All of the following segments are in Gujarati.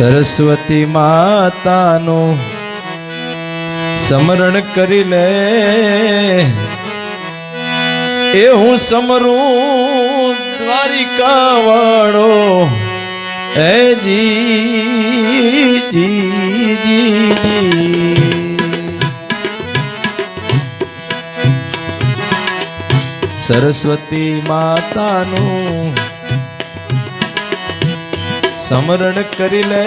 સરસ્વતી માતાનું સમરણ કરી લે. એ હું સમરું દ્વારિકા વાળો એ જી સરસ્વતી માતાનું સમરણ કરી લે.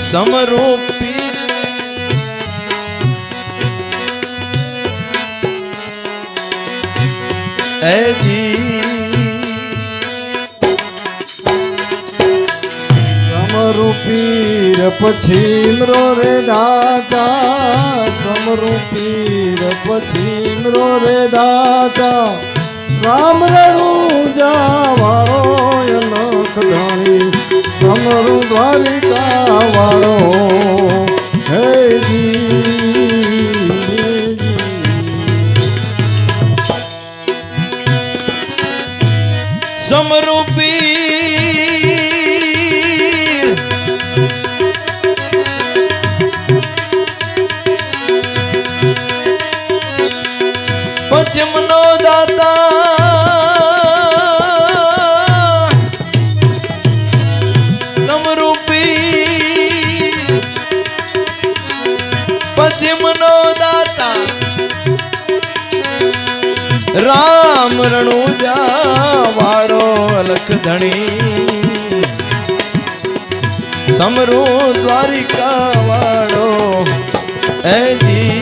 સમરૂપી સમરૂપી પછી રે દાદા સમરૂપીર પછી મ્રો રે દાતા રામ રણું જાવાળો રામ રણુજા વાળો અલખ ધણી. સમરો દ્વારિકા વાળો એ જી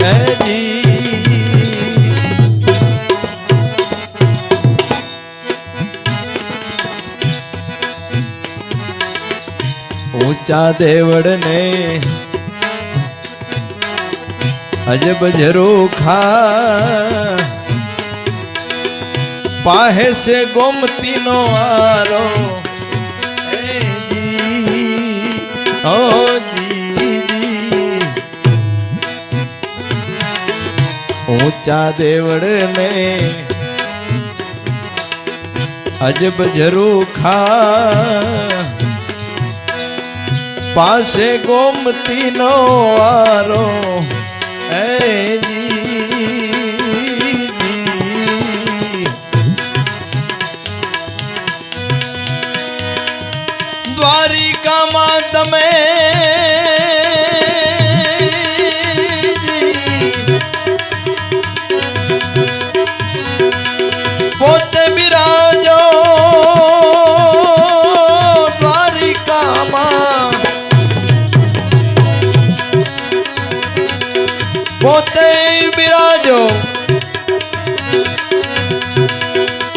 એ જી. ઊંચા દેવડ ને અજબ ઝરૂખા પાહે સે ગોમતી નો આરો ઓ ઊંચા દેવડ ને અજબ ઝરૂખા પાસે ગોમતી નો આરો એ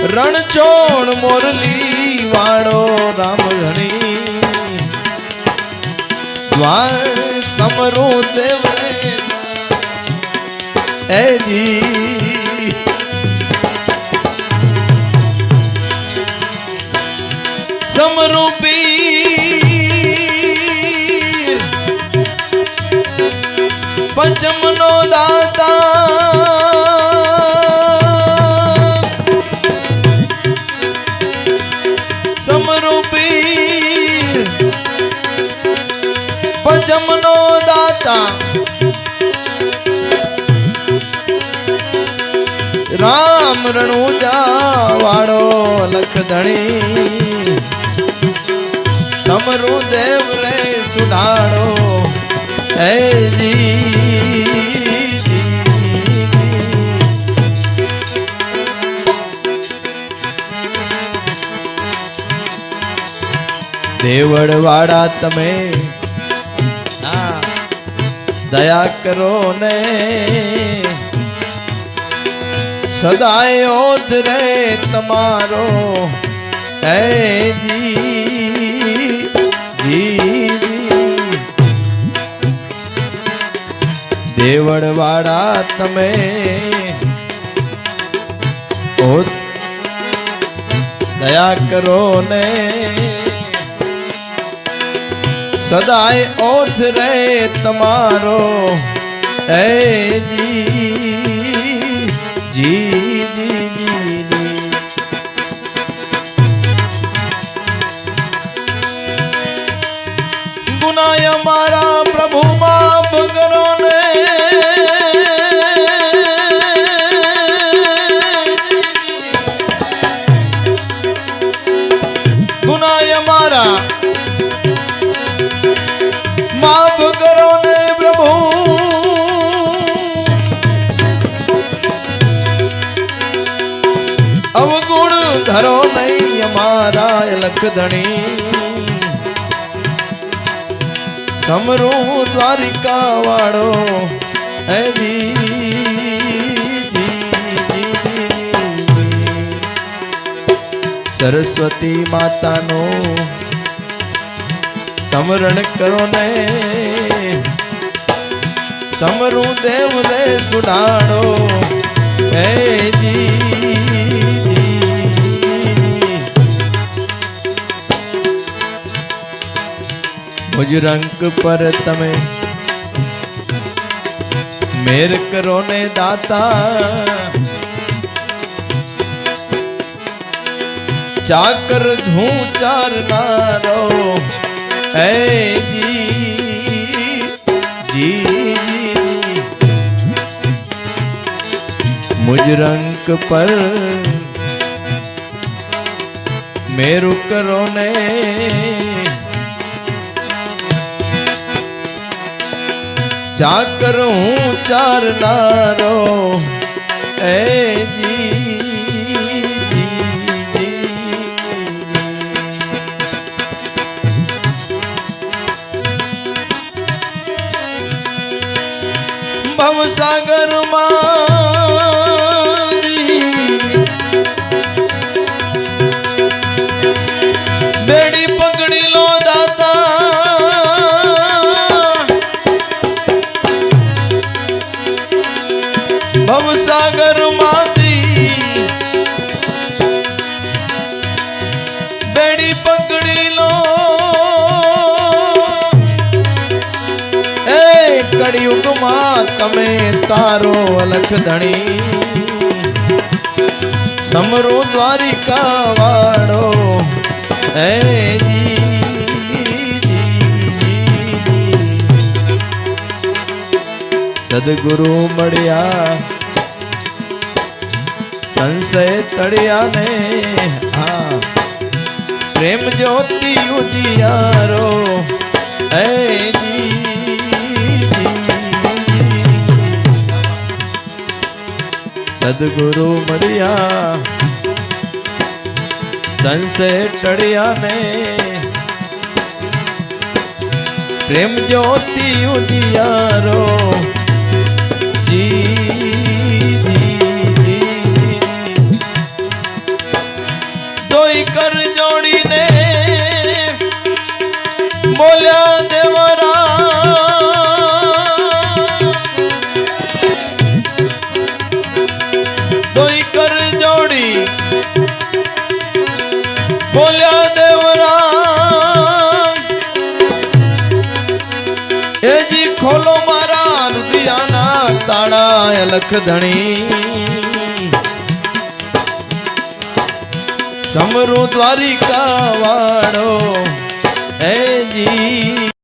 રણછોડ મોરલી વાળો રામ દ્વાર સમરો દેવ એ જી. સમરૂપી પંચમનો દાતા દાતા રામ રણુજા વાળો લખધણી. સમરુ દેવ રે સુડાડો. હે જી. દેવળ તમે દયા કરો ને. સદાય ઓધ રે તમારો. હે જી જી જી. દેવળ વાળા તમે દયા કરો ને. સદાય ઓથ રે તમારો. જી જી. ધરો નહીં અમારા લખધણી સમરું દ્વારિકા વાળો હે જી. સરસ્વતી માતાનો સમરણ કરો ને સમરું દેવને સુનાડો હે જી, જી. ભુજરંગ પર તમે મેર કરો ને દાતા ચાકર હું ચારનારો હે જી જી મુજરંગ પર મેરુ કરો ને ચાકર હું ચારનારો એ જી. ભવસાગરમાં ભવસાગરમાંથી બેડી પકડી એ કળિયુગમાં તમે તારો અલખ ધણી. સમરો દ્વારિકા વાળો હે. સદગુરુ મળ્યા. સંશય તળિયા ને હા પ્રેમ જ્યોતિ ઉદિયારો હે જી, જી. સદગુરુ મળ્યા સંશય ટળ્યા ને પ્રેમ જ્યોતિ ઉદિયારો બોલ્યા દેવરા. દોઈ કર જોડી. બોલ્યા દેવરા. એજી ખોલો મારા રુદિયાના તાળા લખધણી. સમરો દ્વારિકા વાળો એજી